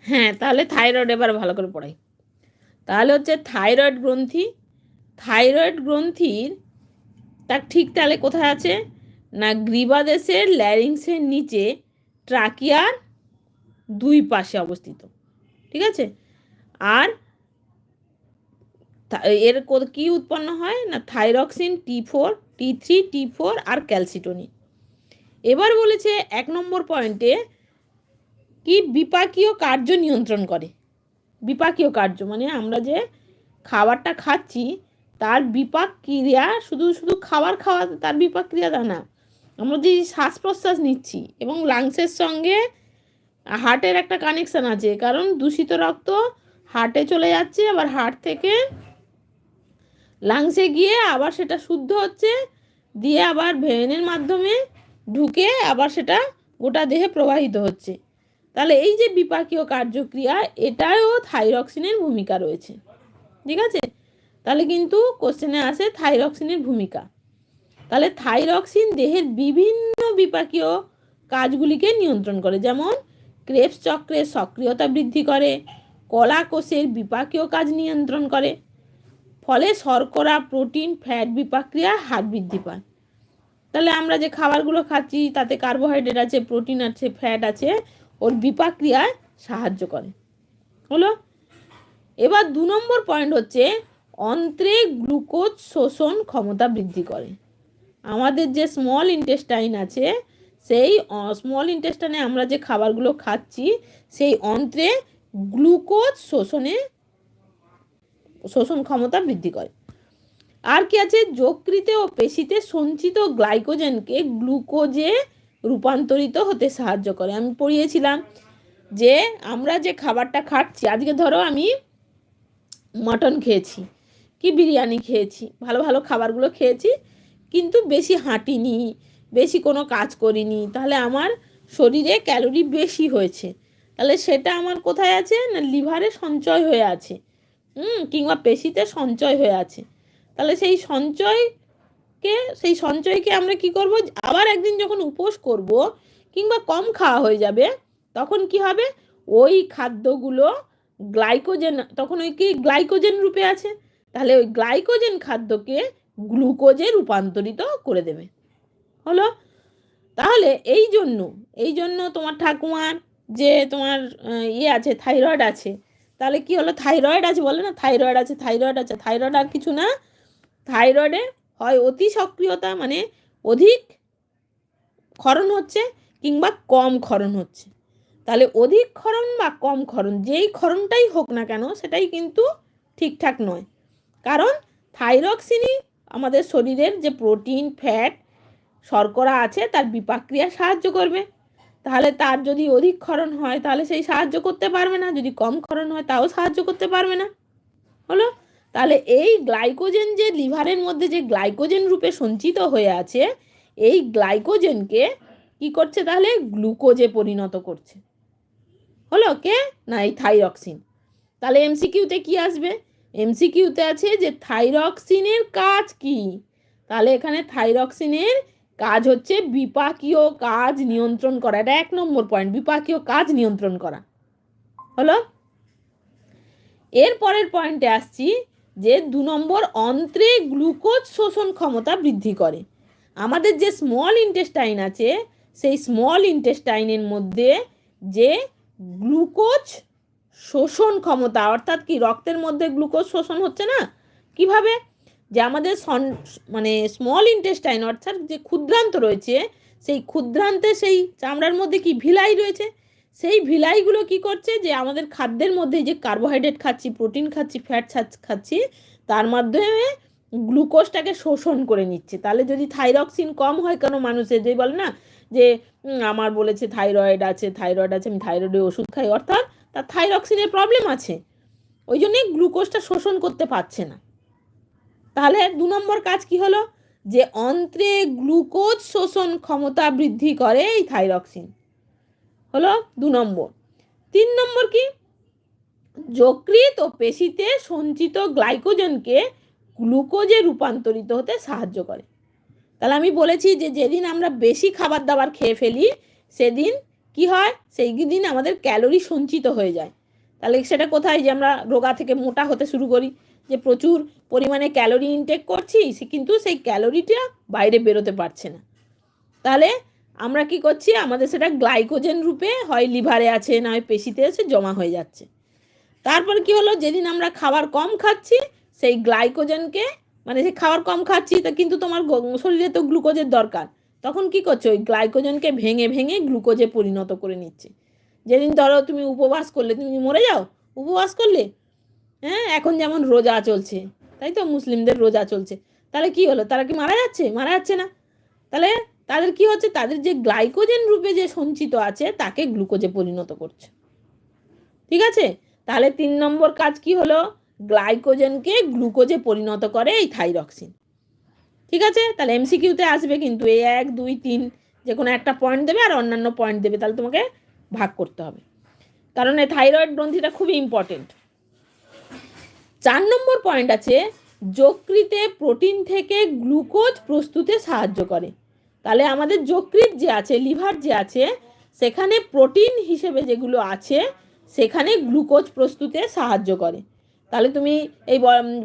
হ্যাঁ তাহলে থাইরয়েড এবার ভালো করে পড়াই। তাহলে হচ্ছে থাইরয়েড গ্রন্থি থাইরয়েড গ্রন্থির, তার ঠিক তাহলে কোথায় আছে? না, গ্রীবাদেশের ল্যারিংসের নিচে ট্রাকিয়ার দুই পাশে অবস্থিত। ঠিক আছে? আর এর কো- উৎপন্ন হয়? না thyroxine T four T three T four আর ক্যালসিটোনিন এবার বলেছে এক নম্বর পয়েন্টে কি বিপাকীয় কার্য নিয়ন্ত্রণ করে। বিপাকীয় কার্য মানে আমরা যে খাবারটা খাচ্ছি, তার বিপাক ক্রিয়া শুধু শুধু খাবার খাওয়া তার বিপাক ক্রিয়া তা না। আমরা যে শ্বাস প্রশ্বাস নিচ্ছি এবং লাংসের সঙ্গে হার্টের একটা কানেকশান আছে, কারণ দূষিত রক্ত হার্টে চলে যাচ্ছে, আবার হার্ট থেকে লাংসে গিয়ে আবার সেটা শুদ্ধ হচ্ছে, দিয়ে আবার ভেনের মাধ্যমে ঢুকে আবার সেটা গোটা দেহে প্রবাহিত হচ্ছে। তাহলে এই যে বিপাকীয় কার্যক্রিয়া এটাও থাইরক্সিনের ভূমিকা রয়েছে। ঠিক আছে? তাহলে কিন্তু কোশ্চেনে আসে থাইরক্সিনের ভূমিকা। তাহলে থাইরক্সিন দেহের বিভিন্ন বিপাকীয় কাজগুলিকে নিয়ন্ত্রণ করে। যেমন ক্রেপস চক্রের সক্রিয়তা বৃদ্ধি করে, কলা কোষের বিপাকীয় কাজ নিয়ন্ত্রণ করে, ফলে শর্করা, প্রোটিন, ফ্যাট বিপাক্রিয়া হার বৃদ্ধি পায়। তাহলে আমরা যে খাবারগুলো খাচ্ছি, তাতে কার্বোহাইড্রেট আছে প্রোটিন আছে ফ্যাট আছে, ওর বিপাক্রিয়ায় সাহায্য করে। হলো? এবার দু নম্বর পয়েন্ট হচ্ছে, অন্ত্রে গ্লুকোজ শোষণ ক্ষমতা বৃদ্ধি করে। আমাদের যে স্মল ইন্টেস্টাইন আছে, সেই স্মল ইন্টেস্টাইনে আমরা যে খাবারগুলো খাচ্ছি, সেই অন্ত্রে গ্লুকোজ শোষণে শোষণ ক্ষমতা বৃদ্ধি করে। আর কি আছে? যকৃতে ও পেশিতে সঞ্চিত গ্লাইকোজেনকে গ্লুকোজে রূপান্তরিত হতে সাহায্য করে। আমি পড়িয়েছিলাম যে আমরা যে খাবারটা খাচ্ছি, আজকে ধরো আমি মটন খেয়েছি, কি বিরিয়ানি খেয়েছি, ভালো ভালো খাবারগুলো খেয়েছি, কিন্তু বেশি হাঁটিনি, বেশি কোনো কাজ করিনি, তাহলে আমার শরীরে ক্যালোরি বেশি হয়েছে। তাহলে সেটা আমার কোথায় আছে? না লিভারে সঞ্চয় হয়ে আছে। হুম, কিংবা পেশিতে সঞ্চয় হয়ে আছে। তাহলে সেই সঞ্চয়কে সেই সঞ্চয়কে আমরা কি করব? আবার একদিন যখন উপোস করব কিংবা কম খাওয়া হয়ে যাবে, তখন কি হবে? ওই খাদ্যগুলো গ্লাইকোজেন, তখন ওই কি গ্লাইকোজেন রূপে আছে? তাহলে ওই গ্লাইকোজেন খাদ্যকে গ্লুকোজে রূপান্তরিত করে দেবে। হলো? তাহলে এই জন্য এই জন্য তোমার ঠাকুমার যে তোমার ইয়ে আছে, থাইরয়েড আছে, তাহলে কি হলো? থাইরয়েড আছে বলে না? থাইরয়েড আছে থাইরয়েড আছে, থাইরয়েড আর কিছু না। থাইরয়েডে হয় অতি সক্রিয়তা মানে অধিক ক্ষরণ হচ্ছে কিংবা কম ক্ষরণ হচ্ছে। তাহলে অধিক ক্ষরণ বা কম ক্ষরণ, যেই ক্ষরণটাই হোক না কেন, সেটাই কিন্তু ঠিকঠাক নয়। কারণ থাইরক্সিনই আমাদের শরীরের যে প্রোটিন, ফ্যাট, শর্করা আছে, তার বিপাক্রিয়া সাহায্য করবে। তাহলে তার যদি অধিক ক্ষরণ হয়, তাহলে সেই সাহায্য করতে পারবে না। যদি কম ক্ষরণ হয়, তাও সাহায্য করতে পারবে না। হলো? তাহলে এই গ্লাইকোজেন যে লিভারের মধ্যে যে গ্লাইকোজেন রূপে সঞ্চিত হয়ে আছে, এই গ্লাইকোজেনকে কি করছে তাহলে? গ্লুকোজে পরিণত করছে। হলো কে? না, এই থাইরক্সিন। তাহলে এমসিকিউতে কি আসবে? এমসিকিউতে আছে যে থাইরক্সিনের কাজ কি? তাহলে এখানে থাইরক্সিনের কাজ হচ্ছে বিপাকীয় কাজ নিয়ন্ত্রণ করা। এটা এক নম্বর পয়েন্ট বিপাকীয় কাজ নিয়ন্ত্রণ করা। হলো? এর পরের পয়েন্টে আসছি যে দু নম্বর অন্ত্রে গ্লুকোজ শোষণ ক্ষমতা বৃদ্ধি করে। আমাদের যে স্মল ইন্টেস্টাইন আছে, সেই স্মল ইন্টেস্টাইনের মধ্যে যে গ্লুকোজ শোষণ ক্ষমতা, অর্থাৎ কি রক্তের মধ্যে গ্লুকোজ শোষণ হচ্ছে না? কীভাবে? যে আমাদের সন মানে স্মল ইন্টেস্টাইন অর্থাৎ যে ক্ষুদ্রান্ত রয়েছে, সেই ক্ষুদ্রান্তে সেই চামড়ার মধ্যে কি ভিলাই রয়েছে? সেই ভিলাইগুলো কি করছে যে আমাদের খাদ্যের মধ্যে যে কার্বোহাইড্রেট খাচ্ছি প্রোটিন খাচ্ছি ফ্যাট খাচ্ছি তার মাধ্যমে গ্লুকোজটাকে শোষণ করে নিচ্ছে। তাহলে যদি থাইরক্সিন কম হয় কেন মানুষের? যে বলে না যে আমার বলেছে থাইরয়েড আছে থাইরয়েড আছে, আমি থাইরয়েডে ওষুধ খাই, অর্থাৎ তার থাইরক্সিনের প্রবলেম আছে। ওই জন্যে গ্লুকোজটা শোষণ করতে পারছে না। তাহলে দু নম্বর কাজ কি হলো? যে অন্ত্রে গ্লুকোজ শোষণ ক্ষমতা বৃদ্ধি করে এই থাইরক্সিন হলো দু নম্বর। তিন নম্বর কি? যকৃত ও পেশিতে সঞ্চিত গ্লাইকোজেনকে গ্লুকোজে রূপান্তরিত হতে সাহায্য করে। তাহলে আমি বলেছি যে যেদিন আমরা বেশি খাবার দাবার খেয়ে ফেলি, সেদিন কি হয়? সেই দিন আমাদের ক্যালোরি সঞ্চিত হয়ে যায়। তাহলে সেটা কোথায়? যে আমরা রোগা থেকে মোটা হতে শুরু করি, যে প্রচুর পরিমাণে ক্যালোরি ইনটেক করছি কিন্তু সেই ক্যালোরিটা বাইরে বেরোতে পারছে না। তাহলে আমরা কি করছি? আমাদের সেটা গ্লাইকোজেন রূপে হয় লিভারে আছে, না হয় পেশিতে আছে, জমা হয়ে যাচ্ছে। তারপর কি হলো? যেদিন আমরা খাবার কম খাচ্ছি, সেই গ্লাইকোজেনকে মানে সেই খাবার কম খাচ্ছি, তা কিন্তু তোমার শরীরে তো গ্লুকোজের দরকার। তখন কি করছ? ওই গ্লাইকোজেনকে ভেঙে ভেঙে গ্লুকোজে পরিণত করে নিচ্ছে। যেদিন ধরো তুমি উপবাস করলে, তুমি মরে যাও? উপবাস করলে? হ্যাঁ এখন যেমন রোজা চলছে, তাই তো? মুসলিমদের রোজা চলছে। তাহলে কি হলো? তারা কি মারা যাচ্ছে? মারা যাচ্ছে না। তাহলে তাদের কি হচ্ছে? তাদের যে গ্লাইকোজেন রূপে যে সঞ্চিত আছে, তাকে গ্লুকোজে পরিণত করছে। ঠিক আছে? তাহলে তিন নম্বর কাজ কি হলো? গ্লাইকোজেনকে গ্লুকোজে পরিণত করে এই থাইরক্সিন ঠিক আছে? তাহলে এমসিকিউতে আসবে কিন্তু এই এক, দুই, তিন, যে কোনো একটা পয়েন্ট দেবে আর অন্যান্য পয়েন্ট দেবে, তাহলে তোমাকে ভাগ করতে হবে। কারণ এই থাইরয়েড গ্রন্থিটা খুবই ইম্পর্টেন্ট চার নম্বর পয়েন্ট আছে, যকৃতে প্রোটিন থেকে গ্লুকোজ প্রস্তুতে সাহায্য করে। তাহলে আমাদের যকৃত যে আছে, লিভার যে আছে, সেখানে প্রোটিন হিসেবে যেগুলো আছে, সেখানে গ্লুকোজ প্রস্তুতে সাহায্য করে। তাহলে তুমি এই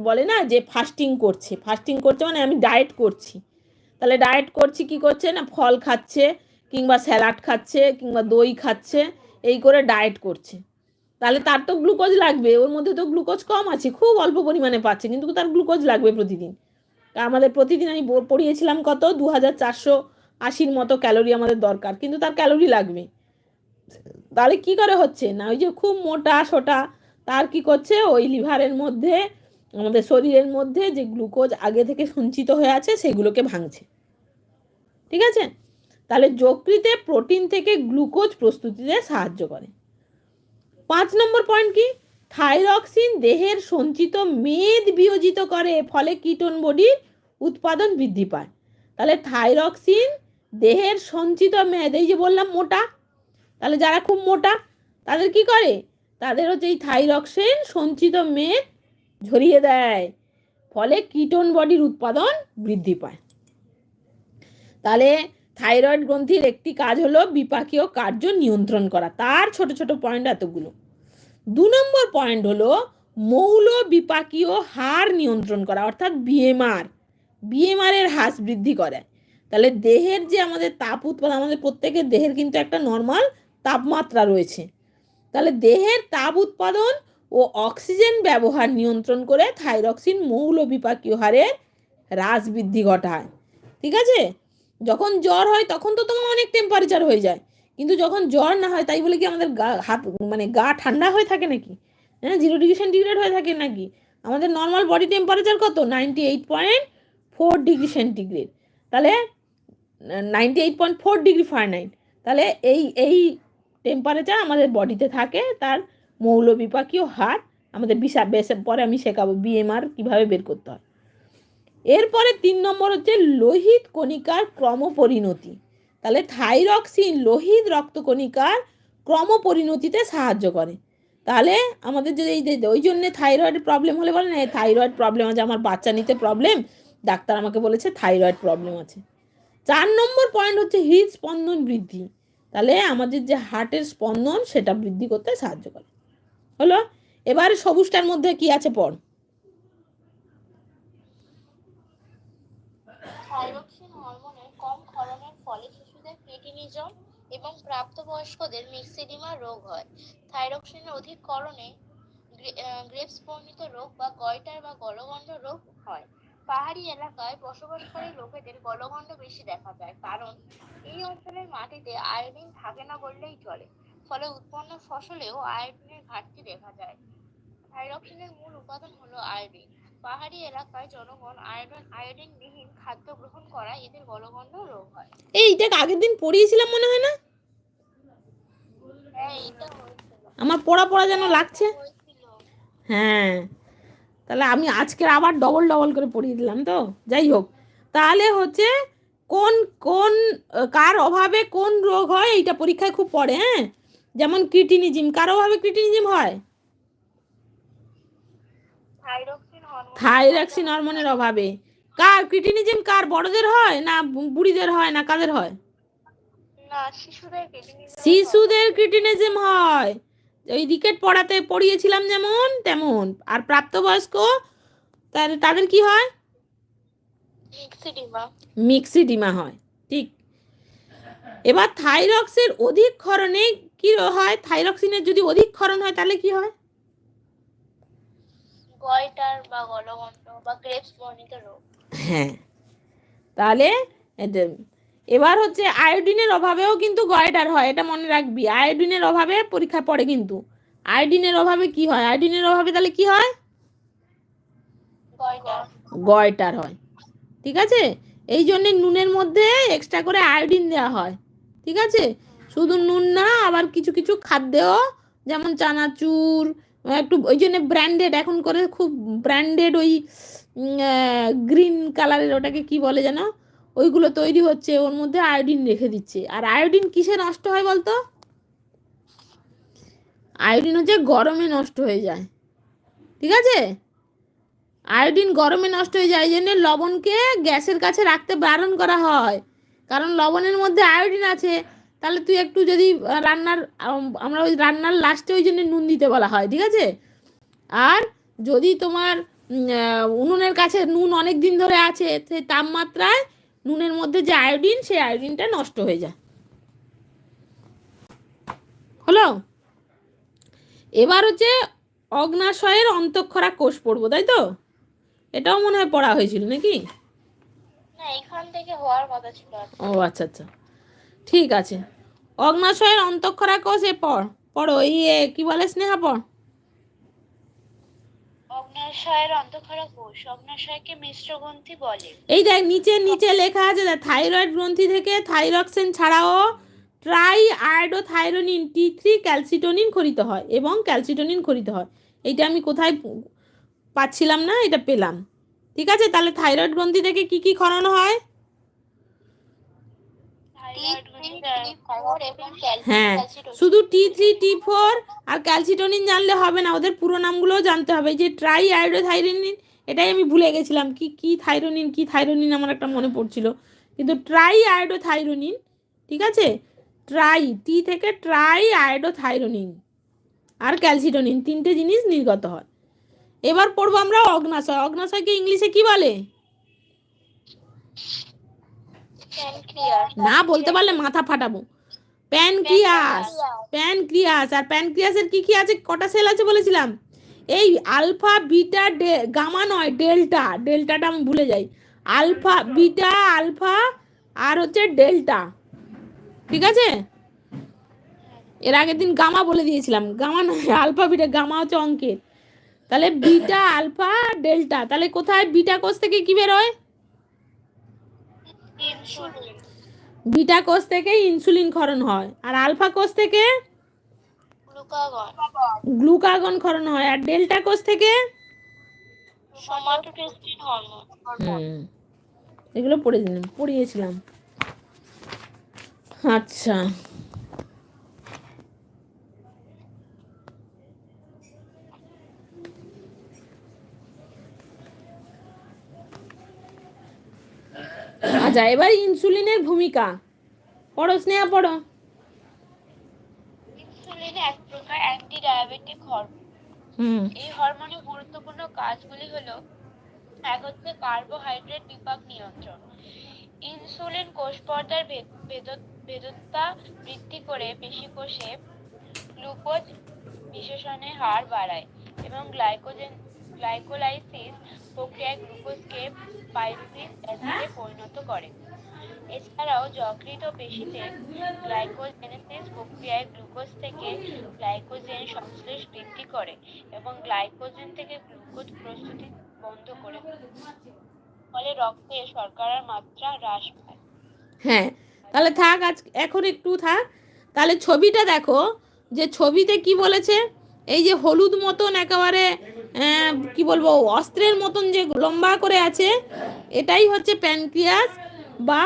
বলে না যে ফাস্টিং করছে। ফাস্টিং করছে মানে আমি ডায়েট করছি। তাহলে ডায়েট করছি কি করছে না? ফল খাচ্ছে, কিংবা স্যালাড খাচ্ছে, কিংবা দই খাচ্ছে, এই করে ডায়েট করছে। তাহলে তার তো গ্লুকোজ লাগবে, ওর মধ্যে তো গ্লুকোজ কম আছে, খুব অল্প পরিমাণে পাচ্ছে, কিন্তু তার গ্লুকোজ লাগবে প্রতিদিন। আমাদের প্রতিদিন আমি পড়িয়েছিলাম কত? দু হাজার চারশো আশির মতো ক্যালোরি আমাদের দরকার, কিন্তু তার ক্যালোরি লাগবে। তাহলে কি করে হচ্ছে? না, ওই যে খুব মোটা সোটা, তার কি করছে? ওই লিভারের মধ্যে, আমাদের শরীরের মধ্যে যে গ্লুকোজ আগে থেকে সঞ্চিত হয়ে আছে, সেগুলোকে ভাঙছে। ঠিক আছে? তাহলে যকৃতে প্রোটিন থেকে গ্লুকোজ প্রস্তুতিতে সাহায্য করে। পাঁচ নম্বর পয়েন্ট কি? থাইরক্সিন দেহের সঞ্চিত মেদ বিয়োজিত করে, ফলে কিটোন বডির উৎপাদন বৃদ্ধি পায়। তাহলে থাইরক্সিন দেহের সঞ্চিত মেদ এই যে বললাম মোটা, তাহলে যারা খুব মোটা, তাদের কি করে? তাদের হচ্ছে এই থাইরক্সিন সঞ্চিত মেদ ঝরিয়ে দেয়। ফলে কিটোন বডির উৎপাদন বৃদ্ধি পায়। তাহলে থাইরয়েড গ্রন্থির একটি কাজ হলো বিপাকীয় কার্য নিয়ন্ত্রণ করা। তার ছোট ছোট পয়েন্ট এতগুলো। দু নম্বর পয়েন্ট হলো মৌল বিপাকীয় হার নিয়ন্ত্রণ করা, অর্থাৎ বিএমআর বিএমআর এর হ্রাস বৃদ্ধি করে। তাহলে দেহের যে আমাদের তাপ উৎপাদন, আমাদের প্রত্যেকের দেহের কিন্তু একটা নর্মাল তাপমাত্রা রয়েছে। তাহলে দেহের তাপ উৎপাদন ও অক্সিজেন ব্যবহার নিয়ন্ত্রণ করে থাইরক্সিন মৌল বিপাকীয় হারের হ্রাস বৃদ্ধি ঘটায়। ঠিক আছে? যখন জ্বর হয়, তখন তো তোমার অনেক টেম্পারেচার হয়ে যায়। কিন্তু যখন জ্বর না হয়, তাই বলে কি আমাদের গা, হাত মানে গা ঠান্ডা হয়ে থাকে নাকি? হ্যাঁ জিরো ডিগ্রি সেন্টিগ্রেড হয়ে থাকে নাকি? আমাদের নর্মাল বডি টেম্পারেচার কত? Ninety eight point four degree centigrade তাহলে ninety eight point four degree Fahrenheit তাহলে এই এই টেম্পারেচার আমাদের বডিতে থাকে, তার মৌল বিপাকীয় হার আমাদের বিশা বেশ পরে আমি শেখাবো বিএমআর কীভাবে বের করতে হয়। এরপরে তিন নম্বর হচ্ছে লোহিত কণিকার ক্রমপরিণতি। তাহলে থাইরক্সিন লোহিত রক্তকণিকার ক্রমপরিণতিতে সাহায্য করে। তাহলে আমাদের যে এই ওই জন্যে থাইরয়েড প্রবলেম হলে বলে না থাইরয়েড প্রবলেম আছে, আমার বাচ্চা নিতে প্রবলেম ডাক্তার আমাকে বলেছে থাইরয়েড প্রবলেম আছে। চার নম্বর পয়েন্ট হচ্ছে হৃদস্পন্দন বৃদ্ধি। তাহলে আমাদের যে হার্টের স্পন্দন সেটা বৃদ্ধি করতে সাহায্য করে। হলো? এবার সবুজটার মধ্যে কি আছে ক্রিটিনিজম এবং প্রাপ্তবয়স্কদের মিক্সেডিমা রোগ হয়। থাইরক্সিনের অধিক করণে গ্রেপসপর্ণিত রোগ বা গয়টার বা গলগণ্ড রোগ হয়। পাহাড়ি এলাকায় বসবাসকারী লোকেদের গলগণ্ড বেশি দেখা যায় কারণ এই অঞ্চলের মাটিতে আয়োডিন থাকে না বললেই চলে। ফলে উৎপন্ন ফসলেও আয়োডিনের ঘাটতি দেখা যায়। থাইরক্সিনের মূল উপাদান হলো আয়োডিন। পাহাড়ি এলাকায় জনগণ আয়োডিন আয়োডিনবিহীন খাদ্য গ্রহণ করায় এদের গলগণ্ড রোগ হয়। এইটাকে আগের দিন পড়িয়েছিলাম মনে হয় না? হ্যাঁ এটা হয়েছিল। আমার পড়া পড়া যেন লাগছে। হ্যাঁ। তাহলে আমি আজকে আবার ডবল ডবল করে পড়িয়ে দিলাম তো? যাই হোক তাহলে হচ্ছে কোন কোন কার অভাবে কোন রোগ হয় এইটা পরীক্ষায় খুব পড়ে হ্যাঁ? যেমন ক্রিটিনিজিম কার অভাবে ক্রিটিনিজিম হয়? থাইরক্সিন থাইরক্সিন হরমোনের অভাবে। কার ক্রিটিনিজিম কার বড়দের হয় না বুড়িদের হয় না কাদের হয়? না শিশুদের ক্রিটিনিজম শিশুদের ক্রিটিনিজম হয়। ওই রিকেট পড়াতে পড়িয়েছিলাম যেমন তেমন। আর প্রাপ্তবয়স্ক তার তাদের কি হয়? মিক্সিডিমা মিক্সিডিমা হয় ঠিক। এবার থাইরক্সের অধিক ক্ষরণে কি হয়? থাইরক্সিনের যদি অধিক ক্ষরণ হয় তাহলে কি হয়? গয়টার বা গলগণ্ড বা গ্রেপস বর্ণিত রোগ। হ্যাঁ। তাহলে এবার হচ্ছে আয়োডিনের অভাবেও কিন্তু গয়টার হয়, এটা মনে রাখবি। আয়োডিনের অভাবে পরীক্ষা পড়ে কিন্তু। আয়োডিনের অভাবে কি হয়? আয়োডিনের অভাবে তাহলে কি হয়? গয়টার হয়। ঠিক আছে? এই জন্য নুনের মধ্যে এক্সট্রা করে আয়োডিন দেওয়া হয়। ঠিক আছে? শুধু নুন না, আবার কিছু কিছু খাদ্যেও, যেমন চানাচুর একটু ওই জন্য ব্র্যান্ডেড এখন করে খুব ব্র্যান্ডেড ওই গ্রিন কালারের ওটাকে কি বলে যেন? ওইগুলো তৈরি হচ্ছে, ওর মধ্যে আয়োডিন রেখে দিচ্ছে। আর আয়োডিন কিসে নষ্ট হয় বলতো? আয়োডিন হচ্ছে গরমে নষ্ট হয়ে যায়। ঠিক আছে? আয়োডিন গরমে নষ্ট হয়ে যায়, এই জন্য লবণকে গ্যাসের কাছে রাখতে বারণ করা হয়। কারণ লবণের মধ্যে আয়োডিন আছে, তাহলে তুই একটু যদি রান্নার আমরা ওই রান্নার লাস্টে ওই জন্য নুন দিতে বলা হয়, ঠিক আছে? আর যদি তোমার উনুনের কাছে নুন অনেক দিন ধরে আছে সেই তাপমাত্রায় নুনের মধ্যে যে আয়োডিন সেই আয়োডিনটা নষ্ট হয়ে যায়। হলো? এবার হচ্ছে অগ্নাশয়ের অন্তঃক্ষরা কোষ পড়ব তাই তো? এটাও মনে হয় পড়া হয়েছিল নাকি। ও আচ্ছা আচ্ছা। ঠিক আছে। অগ্নাশয়ের অন্তঃক্ষরা কোষ এ পড় পড়ো এই এ, কি বলে স্নেহা পড়? অগ্নাশয়ের অন্তঃক্ষরা কোষ অগ্নাশয়কে মিশ্র গ্রন্থি বলে। এই দেখ, নিচে নিচে লেখা আছে থাইরয়েড গ্রন্থি থেকে থাইরক্সিন ছাড়াও triiodothyronine T three calcitonin খরিত হয় এবং ক্যালসিটোনিন খরিত হয়। এইটা আমি কোথায় পাচ্ছিলাম না, এটা পেলাম। ঠিক আছে? তাহলে থাইরয়েড গ্রন্থি থেকে কি কি ক্ষরণ হয় থাইরয়েড গ্রন্থিতে থাইরয়েড এবং ক্যালসিয়াম হ্যাঁ শুধু টি থ্রি টি ফোর আর ক্যালসিটোনিন জানলে হবে না ওদের পুরো নামগুলোও জানতে হবে। যে ট্রাই আয়োডোথাইরোনিন এটাই আমি ভুলে গেছিলাম কি কি থাইরোনিন কি থাইরোনিন আমার একটা মনে পড়ছিল। কিন্তু ট্রাই আয়োডোথাইরোনিন ঠিক আছে? ট্রাই টি থেকে ট্রাই আয়োডোথাইরোনিন আর ক্যালসিটোনিন তিনটে জিনিস নির্গত হয়। এবার পড়ব আমরা অগ্নাশয়। অগ্নাশয়কে ইংলিশে কি বলে? না বলতে পারলে মাথা ফাটাবো। প্যানক্রিয়াস প্যানক্রিয়াস আর প্যানক্রিয়াসের কি কি আছে? কটা সেল আছে বলেছিলাম? এই আলফা বিটা গামা নয় ডেল্টা ডেল্টাটা আমি ভুলে যাই। আলফা বিটা আলফা আর হচ্ছে ডেল্টা ঠিক আছে? এর আগের দিন গামা বলে দিয়েছিলাম। গামা নয় আলফা বিটা গামা হচ্ছে অঙ্কের। তাহলে বিটা আলফা ডেল্টা তাহলে কোথায়? বিটা কোষ থেকে কি বেরোয় বিটা কোষ থেকে ইনসুলিন ক্ষরণ হয়। আর আলফা কোষ থেকে? গ্লুকাগন। ক্ষরণ হয়। আর ডেল্টা কোষ থেকে? এগুলো পড়ে দিলাম পড়িয়েছিলাম। আচ্ছা। আচ্ছা এবার ইনসুলিনের ভূমিকা। পড়ো স্নেহা পড়ো। ইনসুলিন এক প্রকার অ্যান্টি ডায়াবেটিক হরমোন এই হরমোনের গুরুত্বপূর্ণ কাজগুলি হলো এক হচ্ছে কার্বোহাইড্রেট বিপাক নিয়ন্ত্রণ। ইনসুলিন কোষ পর্দার ভেদত্তা বৃদ্ধি করে পেশি কোষে গ্লুকোজ বিশেষণের হার বাড়ায় এবং গ্লাইকোজেন গ্লাইকোলাইসিস প্রক্রিয়ায় গ্লুকোজকে পাইরুভিক অ্যাসিডে পরিণত করে। এছাড়াও যকৃত পেশিতে গ্লাইকোজেনেসিস প্রক্রিয়ায় গ্লুকোজ থেকে গ্লাইকোজেন সংশ্লেষ বৃদ্ধি করে এবং গ্লাইকোজেন থেকে গ্লুকোজ প্রস্তুতি বন্ধ করে ফলে রক্তে শর্করার মাত্রা হ্রাস পায়। হ্যাঁ তাহলে থাক আজ এখন একটু থাক। তাহলে ছবিটা দেখো যে ছবিতে কি বলেছে? এই যে হলুদ মতন একেবারে কি বলব, অস্ত্রের মতন যে লম্বা করে আছে, এটাই হচ্ছে প্যানক্রিয়াস বা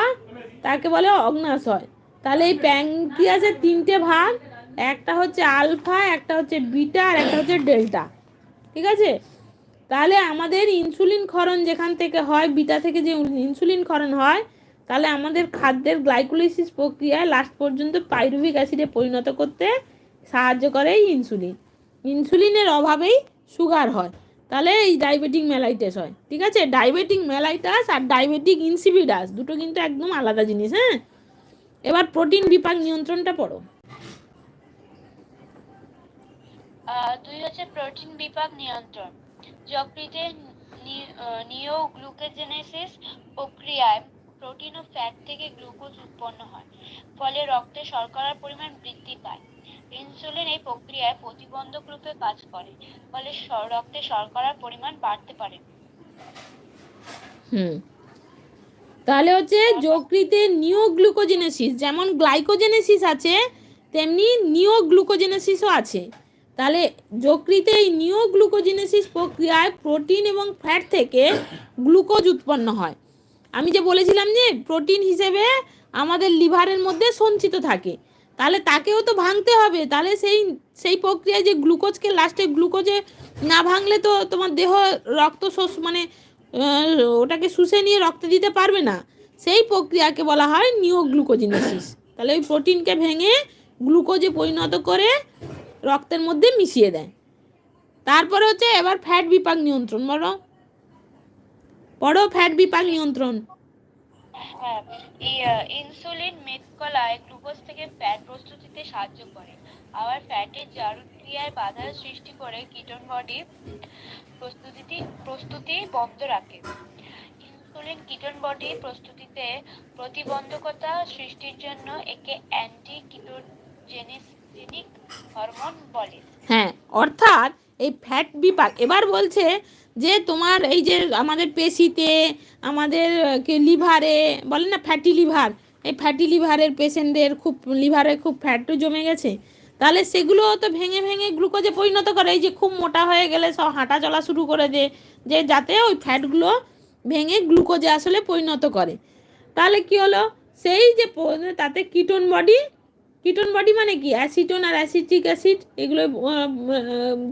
তাকে বলে অগ্নাশয়। তাহলে এই প্যানক্রিয়াসের তিনটে ভাগ, একটা হচ্ছে আলফা, একটা হচ্ছে বিটা, আর একটা হচ্ছে ডেল্টা। ঠিক আছে? তাহলে আমাদের ইনসুলিন ক্ষরণ যেখান থেকে হয়, বিটা থেকে যে ইনসুলিন ক্ষরণ হয়, তাহলে আমাদের খাদ্যের গ্লাইকোলাইসিস প্রক্রিয়ায় লাস্ট পর্যন্ত পাইরুভিক অ্যাসিডে পরিণত করতে সাহায্য করে ইনসুলিন। ইনসুলিনের অভাবেই সুগার হয়, তাহলে এই ডায়াবেটিক মেলাইটাস হয়, ঠিক আছে? ডায়াবেটিক মেলাইটাস আর ডায়াবেটিক ইনসিপিডাস দুটো কিন্তু একদম আলাদা জিনিস হ্যাঁ? এবার প্রোটিন বিপাক নিয়ন্ত্রণটা পড়ো। দুই হচ্ছে প্রোটিন বিপাক নিয়ন্ত্রণ। যকৃতের নিওগ্লুকোজেনেসিস প্রক্রিয়ায় প্রোটিন ও ফ্যাট থেকে গ্লুকোজ উৎপন্ন হয়, ফলে রক্তে শর্করার পরিমাণ বৃদ্ধি পায়। ইনসুলিন এই প্রক্রিয়ায় প্রতিবন্ধক রূপে কাজ করে, ফলে রক্তে শর্করার পরিমাণ বাড়তে পারে। হুম। তাহলে হচ্ছে যকৃতে নিওগ্লুকোজেনেসিস, যেমন গ্লাইকোজেনেসিস আছে, তেমনি নিও গ্লুকোজেনেসিসও আছে। তাহলে যকৃতে এই নিওগ্লুকোজেনেসিস প্রক্রিয়ায় প্রোটিন এবং ফ্যাট থেকে গ্লুকোজ উৎপন্ন হয়। আমি যে বলেছিলাম যে প্রোটিন হিসেবে আমাদের লিভারের মধ্যে সঞ্চিত থাকে। তাহলে তাকেও তো ভাঙতে হবে। তাহলে সেই সেই প্রক্রিয়ায় যে গ্লুকোজকে লাস্টে গ্লুকোজে না ভাঙলে তো তোমার দেহ রক্ত শোষ মানে ওটাকে শুষে নিয়ে রক্ত দিতে পারবে না। সেই প্রক্রিয়াকে বলা হয় নিওগ্লুকোজিনেসিস তাহলে ওই প্রোটিনকে ভেঙে গ্লুকোজে পরিণত করে রক্তের মধ্যে মিশিয়ে দেয়। তারপরে হচ্ছে এবার ফ্যাট বিপাক নিয়ন্ত্রণ বলো। পড়ো ফ্যাট বিপাক নিয়ন্ত্রণ। হ্যাঁ ইনসুলিন মেদকলায় গ্লুকোজ থেকে ফ্যাট প্রস্তুতিতে সাহায্য করে। আবার ফ্যাটের জারণ ক্রিয়ায় বাধার সৃষ্টি করে কিটোন বডি প্রস্তুতি প্রস্তুতি বন্ধ রাখে। ইনসুলিন কিটোন বডি প্রস্তুতিতে প্রতিবন্ধকতা সৃষ্টির জন্য একে অ্যান্টি কিটোজেনিক হরমোন বলে। হ্যাঁ অর্থাৎ এই ফ্যাট বিপাক, এবার বলছে যে তোমার এই যে আমাদের পেশিতে, আমাদের লিভারে, বলে না ফ্যাটি লিভার এই ফ্যাটি লিভারের পেশেন্টদের খুব লিভারে খুব ফ্যাটও জমে গেছে। তাহলে সেগুলো তো ভেঙে ভেঙে গ্লুকোজে পরিণত করে। এই যে খুব মোটা হয়ে গেলে সব হাঁটা চলা শুরু করে দে, যে যাতে ওই ফ্যাটগুলো ভেঙে গ্লুকোজে আসলে পরিণত করে। তাহলে কি হলো? সেই যে তাতে কিটোন বডি কিটোন বডি মানে কি? অ্যাসিটোন আর অ্যাসিটিক অ্যাসিড এগুলো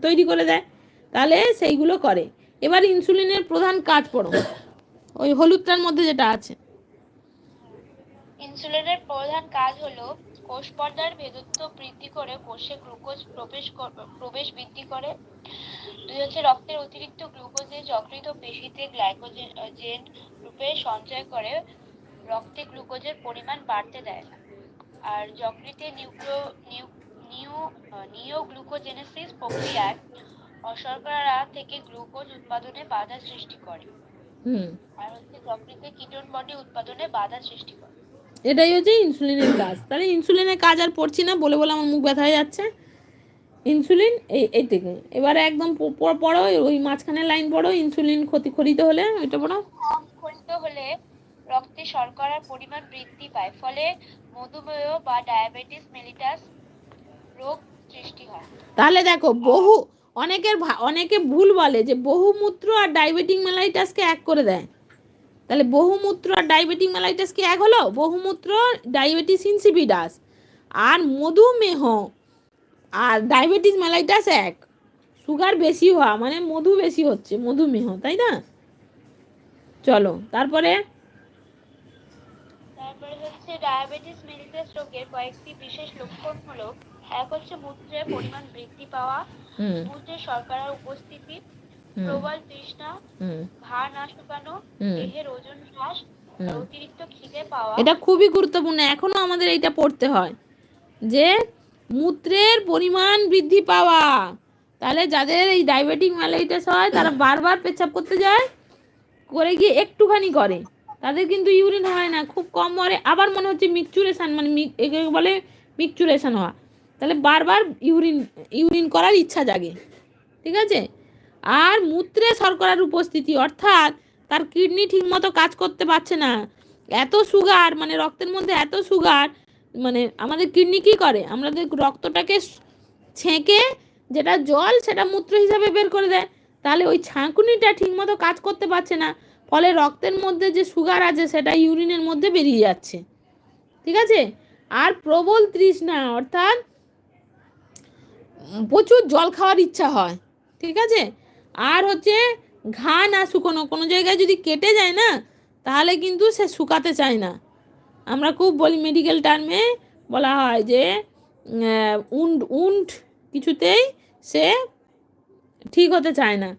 তৈরি করে দেয়। তাহলে সেইগুলো করে। এবার ইনসুলিনের প্রধান কাজ পড়ো ওই হলুদটার মধ্যে যেটা আছে। ইনসুলিনের প্রধান কাজ হলো কোষ পর্দার ভেদত্ব বৃদ্ধি করে কোষে গ্লুকোজ প্রবেশ প্রবেশ বৃদ্ধি করে। দুই হচ্ছে রক্তের অতিরিক্ত গ্লুকোজে যকৃত পেশিতে গ্লাইকোজেন রূপে সঞ্চয় করে, রক্তে গ্লুকোজের পরিমাণ বাড়তে দেয় না। আর যকৃতে নিউক্লো, নিউ নিউ গ্লুকোজেনেসিস প্রক্রিয়ায় অশর্করা থেকে গ্লুকোজ উৎপাদনে বাধা সৃষ্টি করে। হুম। আর হচ্ছে যকৃতে কিটোন বডি উৎপাদনে বাধা সৃষ্টি করে। এটাই হচ্ছে ইনসুলিনের কাজ। তাহলে ইনসুলিনের কাজ আর পড়ছি না বলে বলে আমার মুখ ব্যথা হয়ে যাচ্ছে। ইনসুলিন এই এই থেকে এবারে একদম পড়ো ওই মাঝখানে লাইন পড়ো ইনসুলিন ক্ষতি খরিত হলে ওইটা পড়ো। কম খরিত হলে রক্তে শর্করার পরিমাণ বৃদ্ধি পায় ফলে মধুমেহ বা ডায়াবেটিস মেলিটাস রোগ সৃষ্টি হয়। তাহলে দেখো বহু অনেকের অনেকে ভুল বলে যে বহুমূত্র আর ডায়াবেটিক মেলাইটাসকে এক করে দেয়। তাহলে বহুমূত্র আর ডায়াবেটিক মেলাইটাস কি এক হলো? বহুমূত্র ডায়াবেটিস ইনসিপিডাস। আর মধুমেহ, আর ডায়াবেটিস মেলাইটাস এক। সুগার বেশি হওয়া মানে মধু বেশি হচ্ছে, মধুমেহ, তাই না? চলো, তারপরে? তারপরে হচ্ছে ডায়াবেটিস মেলিটাস রোগের কয়েকটি বিশেষ লক্ষণ হলো এক হচ্ছে মূত্রে পরিমাণ বৃদ্ধি পাওয়া মূত্রে শর্করার উপস্থিতি প্রবল তৃষ্ণা ঘা না শুকানো দেহের ওজন হ্রাস অতিরিক্ত খিদে পাওয়া। এটা খুবই গুরুত্বপূর্ণ এখনও আমাদের এইটা পড়তে হয়। যে মূত্রের পরিমাণ বৃদ্ধি পাওয়া তাহলে যাদের এই ডায়াবেটিক ম্যালাইটাস হয় তারা বারবার পেচ্ছাপ করতে যায় করে গিয়ে একটুখানি করে। তাদের কিন্তু ইউরিন হয় না খুব কম মরে। আবার মনে হচ্ছে মিকচুরেশন মানে একে বলে মিকচুরেশন হওয়া। তাহলে বারবার ইউরিন ইউরিন করার ইচ্ছা জাগে, ঠিক আছে? আর মূত্রে শর্করার উপস্থিতি, অর্থাৎ তার কিডনি ঠিকমতো কাজ করতে পারছে না, এত সুগার মানে রক্তের মধ্যে এত সুগার মানে আমাদের কিডনি কী করে? আমাদের রক্তটাকে ছেঁকে যেটা জল, সেটা মূত্র হিসাবে বের করে দেয়, তাহলে ওই ছাঁকুনিটা ঠিকমতো কাজ করতে পারছে না, ফলে রক্তের মধ্যে যে সুগার আছে, সেটা ইউরিনের মধ্যে বেরিয়ে যাচ্ছে, ঠিক আছে? আর প্রবল তৃষ্ণা, অর্থাৎ প্রচুর জল খাওয়ার ইচ্ছা হয়, ঠিক আছে? আর হচ্ছে ঘা না শুকোনো, কোনো জায়গায় যদি কেটে যায় না, তাহলে কিন্তু সে শুকাতে চায় না। আমরা খুব বলি মেডিকেল টার্মে বলা হয় যে উন্ড উন্ড কিছুতেই সে ঠিক হতে চায় না।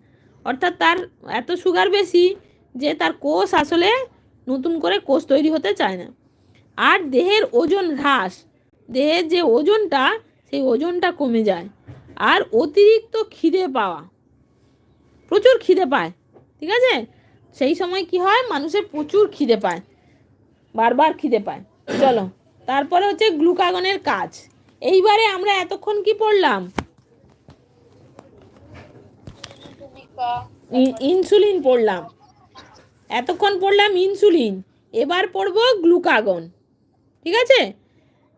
অর্থাৎ তার এত সুগার বেশি যে তার কোষ আসলে নতুন করে কোষ তৈরি হতে চায় না। আর দেহের ওজন হ্রাস, দেহের যে ওজনটা সেই ওজনটা কমে যায়। আর অতিরিক্ত খিদে পাওয়া। প্রচুর খিদে পায়, ঠিক আছে? সেই সময় কি হয়? মানুষের প্রচুর খিদে পায়। বারবার খিদে পায়। চলো, তারপরে হচ্ছে গ্লুকাগনের কাজ। এইবারে আমরা এতক্ষণ কি পড়লাম? ইনসুলিন পড়লাম। এতক্ষণ পড়লাম ইনসুলিন। এবার পড়ব গ্লুকাগন। ঠিক আছে?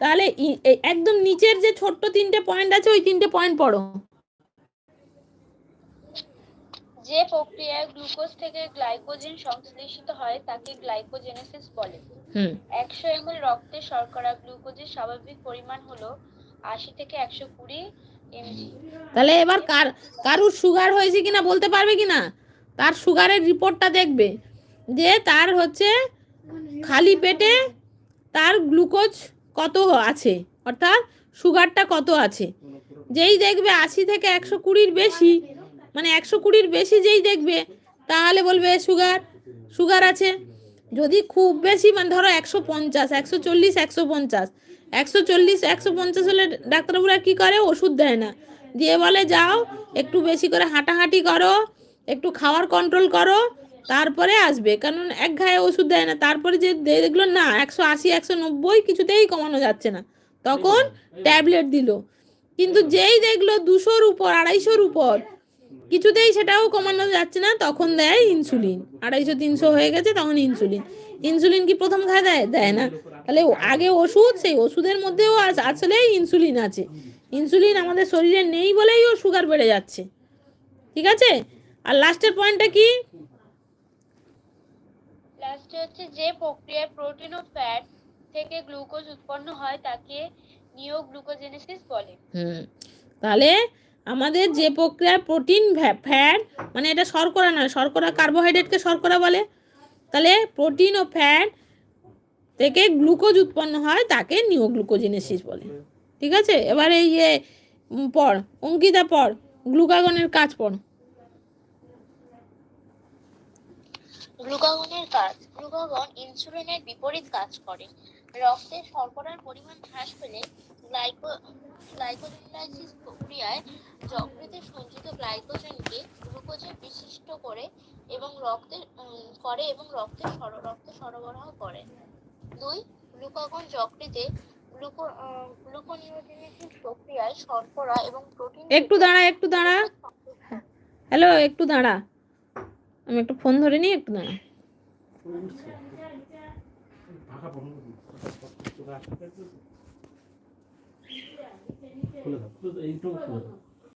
তাহলে একদম নিচের যে ছোট্ট তিনটে পয়েন্ট আছে ওই তিনটে পয়েন্ট পড়ো। যে প্রক্রিয়ায় গ্লুকোজ থেকে গ্লাইকোজেন সংশ্লেষিত হয় তাকে গ্লাইকোজেনেসিস বলে। হুম। একশো এমএল রক্তে শর্করা গ্লুকোজের স্বাভাবিক পরিমাণ হলো আশি থেকে একশো কুড়ি এমজি। তাহলে এবার কার কারুর সুগার হয়েছে কিনা বলতে পারবে কিনা? তার সুগারের রিপোর্টটা দেখবে। যে তার হচ্ছে খালি পেটে তার গ্লুকোজ কত আছে? অর্থাৎ সুগারটা কত আছে? যেই দেখবে আশি থেকে একশো কুড়ির বেশি মানে একশো কুড়ির বেশি যেই দেখবে, তাহলে বলবে সুগার সুগার আছে। যদি খুব বেশি মানে ধরো একশো পঞ্চাশ, একশো চল্লিশ, একশো পঞ্চাশ, একশো চল্লিশ, একশো পঞ্চাশ হলে ডাক্তারবাবুরা কী করে? ওষুধ দেয় না। দিয়ে বলে, যাও, একটু বেশি করে হাঁটাহাঁটি করো, একটু খাওয়ার কন্ট্রোল করো তারপরে আসবে কারণ এক ঘায়ে ওষুধ দেয় না তারপরে যে দেখল না একশো আশি একশো নব্বই কিছুতেই কমানো যাচ্ছে না। তখন ট্যাবলেট দিল। কিন্তু যেই দেখল দুশোর উপর আড়াইশোর উপর কিছুতেই সেটাও কমানো যাচ্ছে না তখন দেয় ইনসুলিন। আড়াইশো তিনশো হয়ে গেছে তখন ইনসুলিন। ইনসুলিন কি প্রথম খায় দেয়? দেয় না। তাহলে আগে ওষুধ সেই ওষুধের মধ্যেও আস- আসলে ইনসুলিন আছে। ইনসুলিন আমাদের শরীরে নেই বলেই ও সুগার বেড়ে যাচ্ছে। ঠিক আছে? আর লাস্টের পয়েন্টটা কি? লাস্টে হচ্ছে যে প্রক্রিয়ায় প্রোটিন ও ফ্যাট থেকে গ্লুকোজ উৎপন্ন হয়, তাকে নিও নিওগ্লুকোজেনেসিস বলে। হুম, তাহলে আমাদের যে প্রক্রিয়ায় প্রোটিন ফ্যাট মানে এটা শর্করা নয়, শর্করা কার্বোহাইড্রেটকে শর্করা বলে। তাহলে প্রোটিন ও ফ্যাট থেকে গ্লুকোজ উৎপন্ন হয়, তাকে নিও নিওগ্লুকোজেনেসিস বলে। ঠিক আছে? এবার এই যে পড়, অঙ্কিতা পড় গ্লুকাগনের কাজ পড়। গ্লুকাগনের কাজ গ্লুকাগন ইনসুলিনের বিপরীত কাজ করে। রক্তে শর্করার পরিমাণ হ্রাস পেলে গ্লাইকো গ্লাইকোজেনাইসিস প্রক্রিয়ায় যকৃতে সঞ্চিত গ্লাইকোজেনকে গ্লুকোজে বিশিষ্ট করে এবং রক্তে করে এবং রক্তে সর- রক্তে সরবরাহ করে। দুই গ্লুকাগন যকৃতে গ্লুকো গ্লুকোনিওজেনেসিস প্রক্রিয়ায় শর্করা এবং প্রোটিন একটু দাঁড়া একটু দাঁড়া। হ্যালো একটু দাঁড়া। আমি একটু ফোন ধরে নিই একটু দাঁড়া। খুলে দাও। এইটুকু খুলে দাও।